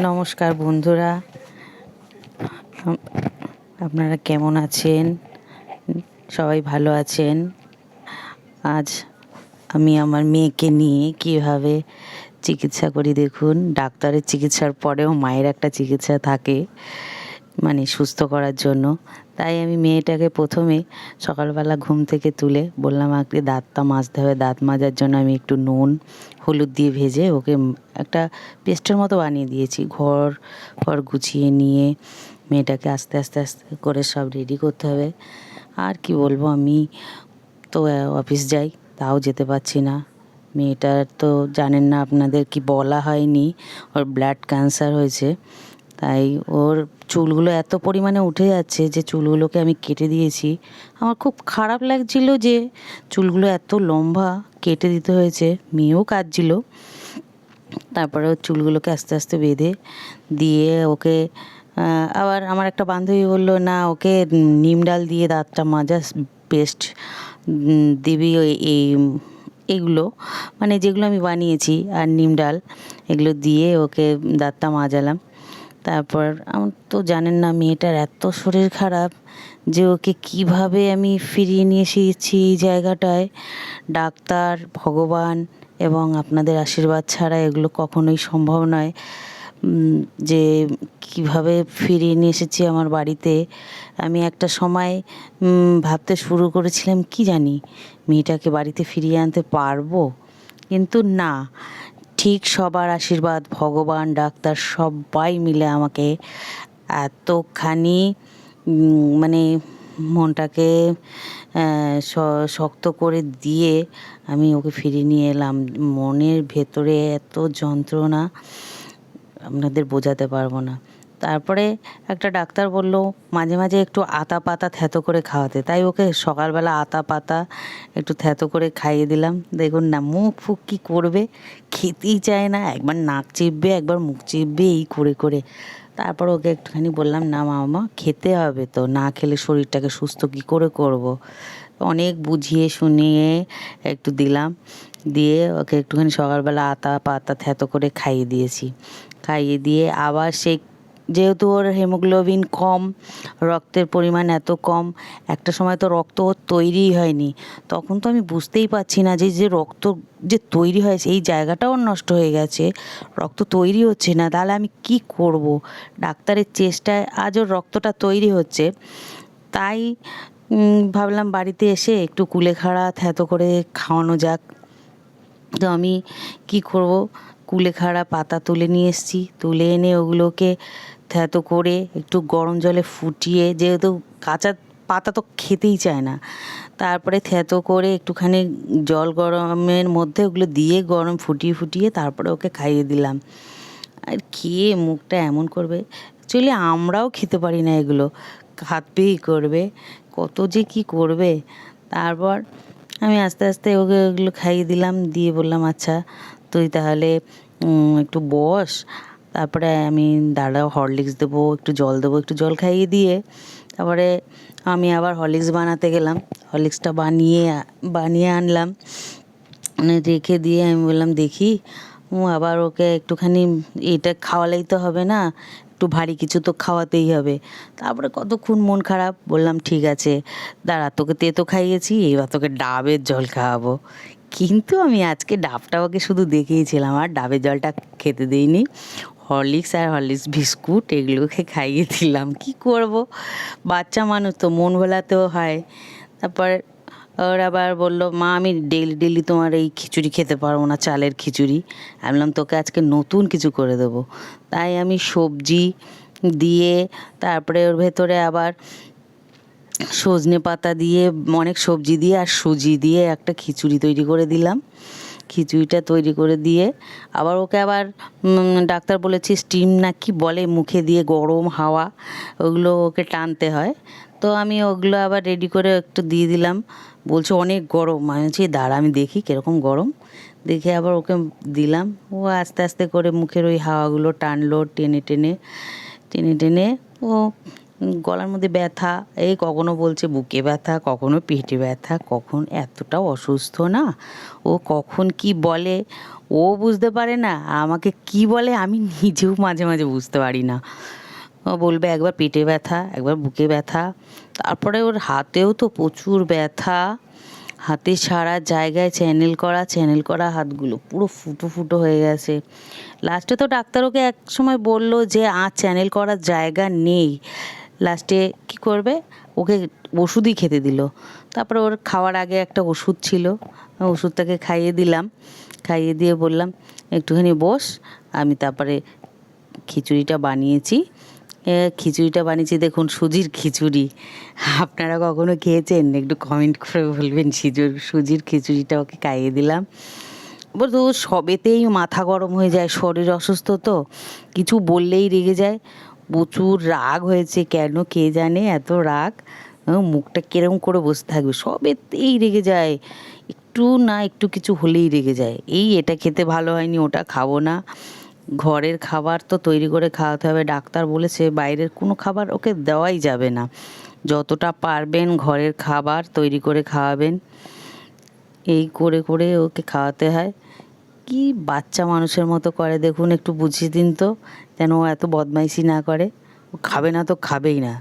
নমস্কার বন্ধুরা। আপনারা কেমন আছেন? সবাই ভালো আছেন? আজ আমি আমার মেয়েকে নিয়ে কীভাবে চিকিৎসা করি দেখুন। ডাক্তারের চিকিৎসার পরেও মায়ের একটা চিকিৎসা থাকে। মানে সুস্থ করার জন্য। তাই আমি মেয়েটাকে প্রথমে সকালবেলা ঘুম থেকে তুলে বললাম আগে দাঁতটা মাজতে হবে। দাঁত মাজার জন্য আমি একটু নুন, হলুদ দিয়ে ভেজে ওকে একটা পেস্টের মতো বানিয়ে দিয়েছি। ঘর ঘর গুছিয়ে নিয়ে মেয়েটাকে আস্তে আস্তে আস্তে করে সব রেডি করতে হবে। আর কি বলব, আমি তো অফিস যাই, তাও যেতে পারছি না। মেয়েটার তো জানেন না আপনাদের কি বলা হয়নি, ওর ব্লাড ক্যান্সার হয়েছে। তাই ওর চুলগুলো এত পরিমাণে উঠে যাচ্ছে যে চুলগুলোকে আমি কেটে দিয়েছি। আমার খুব খারাপ লাগছিল যে চুলগুলো এত লম্বা কেটে দিতে হয়েছে, মেয়েও কাটছিল তারপরে ওর চুলগুলোকে আস্তে আস্তে বেঁধে দিয়ে ওকে আবার আমার একটা বান্ধবী বলল, না, ওকে নিম ডাল দিয়ে দাঁতটা মাজা, পেস্ট দিবি ওই, এই, এগুলো মানে যেগুলো আমি বানিয়েছি, আর নিম ডাল, এগুলো দিয়ে ওকে দাঁতটা মাজালাম। তারপর আমার তো জানেন না, মেয়েটার এত শরীর খারাপ যে ওকে কীভাবে আমি ফিরিয়ে নিয়ে এসেছি এই জায়গাটায়। ডাক্তার, ভগবান এবং আপনাদের আশীর্বাদ ছাড়া এগুলো কখনোই সম্ভব নয়। যে কীভাবে ফিরিয়ে নিয়ে এসেছি আমার বাড়িতে। আমি একটা সময় ভাবতে শুরু করেছিলাম, কি জানি মেয়েটাকে বাড়িতে ফিরিয়ে আনতে পারব? কিন্তু না ঠিক সবার আশীর্বাদ, ভগবান, ডাক্তার সবাই মিলে আমাকে এতখানি মানে মনটাকে শক্ত করে দিয়ে আমি ওকে ফিরিয়ে নিয়ে এলাম। মনের ভেতরে এত যন্ত্রণা, আপনাদের বোঝাতে পারব না। তারপরে একটা ডাক্তার বলল, মাঝে মাঝে একটু আতা পাতা থ্যাতো করে খাওয়াতে। তাই ওকে সকালবেলা আতা পাতা একটু থ্যাতো করে খাইয়ে দিলাম। দেখুন না, মুখ ফুক কী করবে? খেতেই চায় না, একবার নাক চিপবে, একবার মুখ চিপবে, এই করে করে। তারপর ওকে একটুখানি বললাম, না মামা, খেতে হবে তো, না খেলে শরীরটাকে সুস্থ কী করে করব। অনেক বুঝিয়ে শুনিয়ে একটু দিলাম। দিয়ে ওকে একটুখানি সকালবেলা আতা পাতা থ্যাতো করে খাইয়ে দিয়েছি। খাইয়ে দিয়ে আবার সেই যেহেতু ওর হেমোগ্লোবিন কম, রক্তের পরিমাণ এত কম, একটা সময় তো রক্ত ওর তৈরিই হয়নি। তখন তো আমি বুঝতেই পারছি না যে যে রক্ত যে তৈরি হয়, সেই জায়গাটাও নষ্ট হয়ে গেছে। রক্ত তৈরি হচ্ছে না, তাহলে আমি কি করব? ডাক্তারের চেষ্টায় আজ ওর রক্তটা তৈরি হচ্ছে। তাই ভাবলাম বাড়িতে এসে একটু কুলেখাড়া থ্যাতো করে খাওয়ানো যাক। তো আমি কি করব? কুলেখাড়া পাতা তুলে নিয়ে এসেছি। তুলে এনে ওগুলোকে থ্যাতো করে একটু গরম জলে ফুটিয়ে, যেহেতু কাঁচা পাতা তো খেতেই চায় না, তারপরে থ্যাতো করে একটুখানি জল গরমের মধ্যে ওগুলো দিয়ে গরম ফুটিয়ে ফুটিয়ে তারপরে ওকে খাইয়ে দিলাম। আর খেয়ে মুখটা এমন করবে? অ্যাকচুয়ালি আমরাও খেতে পারি না এগুলো। খাবেই করবে। কত যে কি করবে? তারপর আমি আস্তে আস্তে ওকে ওগুলো খাইয়ে দিলাম, দিয়ে বললাম আচ্ছা তুই তাহলে একটু বস। তারপরে আমি দাঁড়াও, হরলিক্স দেবো, একটু জল দেবো, একটু জল খাইয়ে দিয়ে তারপরে আমি আবার হরলিক্স বানাতে গেলাম। হরলিক্সটা বানিয়ে বানিয়ে আনলাম। মানে রেখে দিয়ে আমি বললাম, দেখি আবার ওকে একটুখানি এটা খাওয়ালেই তো হবে না, একটু ভারী কিছু তো খাওয়াতেই হবে। তারপরে কতক্ষণ মন খারাপ, বললাম, ঠিক আছে, দাঁড়া, তোকে তেতো খাইয়েছি, এবার তোকে ডাবের জল খাওয়াবো। কিন্তু আমি আজকে ডাবটা ওকে শুধু দেখিয়েছিলাম, আর ডাবের জলটা খেতে দিইনি। হরলিক্স আর হরলিক্স বিস্কুট এগুলোকে খাইয়ে দিলাম। কি করব? বাচ্চা মানুষ তো, মন ভোলাতেও হয়। তারপর ওর আবার বলল, মা, আমি ডেলি ডেলি তোমার এই খিচুড়ি খেতে পারব না, চালের খিচুড়ি। আমি বললাম, তোকে আজকে নতুন কিছু করে দেবো। তাই আমি সবজি দিয়ে, তারপরে ওর ভেতরে আবার সজনে পাতা দিয়ে, অনেক সবজি দিয়ে আর সুজি দিয়ে একটা খিচুড়ি তৈরি করে দিলাম। খিচুড়িটা তৈরি করে দিয়ে আবার ওকে আবার ডাক্তার বলেছে স্টিম না কি বলে মুখে দিয়ে গরম হাওয়া, ওগুলো ওকে টানতে হয়। তো আমি ওগুলো আবার রেডি করে একটু দিয়ে দিলাম। বলছে অনেক গরম। আমি বলছি, দাঁড়া, আমি দেখি কীরকম গরম। দেখে আবার ওকে দিলাম। ও আস্তে আস্তে করে মুখের ওই হাওয়াগুলো টানলো, টেনে টেনে টেনে টেনে। ও গলার মধ্যে ব্যথা, এই কখনো বলছে বুকে ব্যথা, কখনো পেটে ব্যথা, কখন এতটাও অসুস্থ না? ও কখন কি বলে? ও বুঝতে পারে না, আমাকে কি বলে আমি নিজেও মাঝে মাঝে বুঝতে পারি না। ও বলবে একবার পেটে ব্যথা, একবার বুকে ব্যথা। তারপরে ওর হাতেও তো প্রচুর ব্যথা। হাতে সারা জায়গায় চ্যানেল করা চ্যানেল করা হাতগুলো পুরো ফুটো ফুটো হয়ে গেছে। লাস্টে তো ডাক্তার ওকে এক সময় বলল যে আর চ্যানেল করার জায়গা নেই। লাস্টে কি করবে? ওকে ওষুধই খেতে দিল। তারপরে ওর খাওয়ার আগে একটা ওষুধ ছিল। ওষুধটাকে খাইয়ে দিলাম। খাইয়ে দিয়ে বললাম, একটুখানি বস, আমি তারপরে খিচুড়িটা বানিয়েছি। খিচুড়িটা বানিয়েছি, দেখুন, সুজির খিচুড়ি। আপনারা কখনো খেয়েছেন? একটু কমেন্ট করে বলবেন, সিজুর, সুজির খিচুড়িটা ওকে খাইয়ে দিলাম। বলতো সবেতেই মাথা গরম হয়ে যায়, শরীর অসুস্থ তো, কিছু বললেই রেগে যায়। প্রচুর রাগ হয়েছে কেন? কে জানে? এত রাগ? মুখটা কিরম করে বসে থাকবে? সবেতেই রেগে যায়। একটু না একটু কিছু হলেই রেগে যায়। এই এটা খেতে ভালো হয়নি, ওটা খাব না। ঘরের খাবার তো তৈরি করে খাওয়াতে হবে। ডাক্তার বলেছে বাইরের কোনো খাবার ওকে দেওয়াই যাবে না। যতটা পারবেন ঘরের খাবার তৈরি করে খাওয়াবেন। এই করে করে ওকে খাওয়াতে হয়। কি বাচ্চা মানুষের মতো করে? দেখুন, একটু বুঝিয়ে দিন তো, যেন ও এত বদমাইশি না করে। ও খাবে না তো খাবেই না।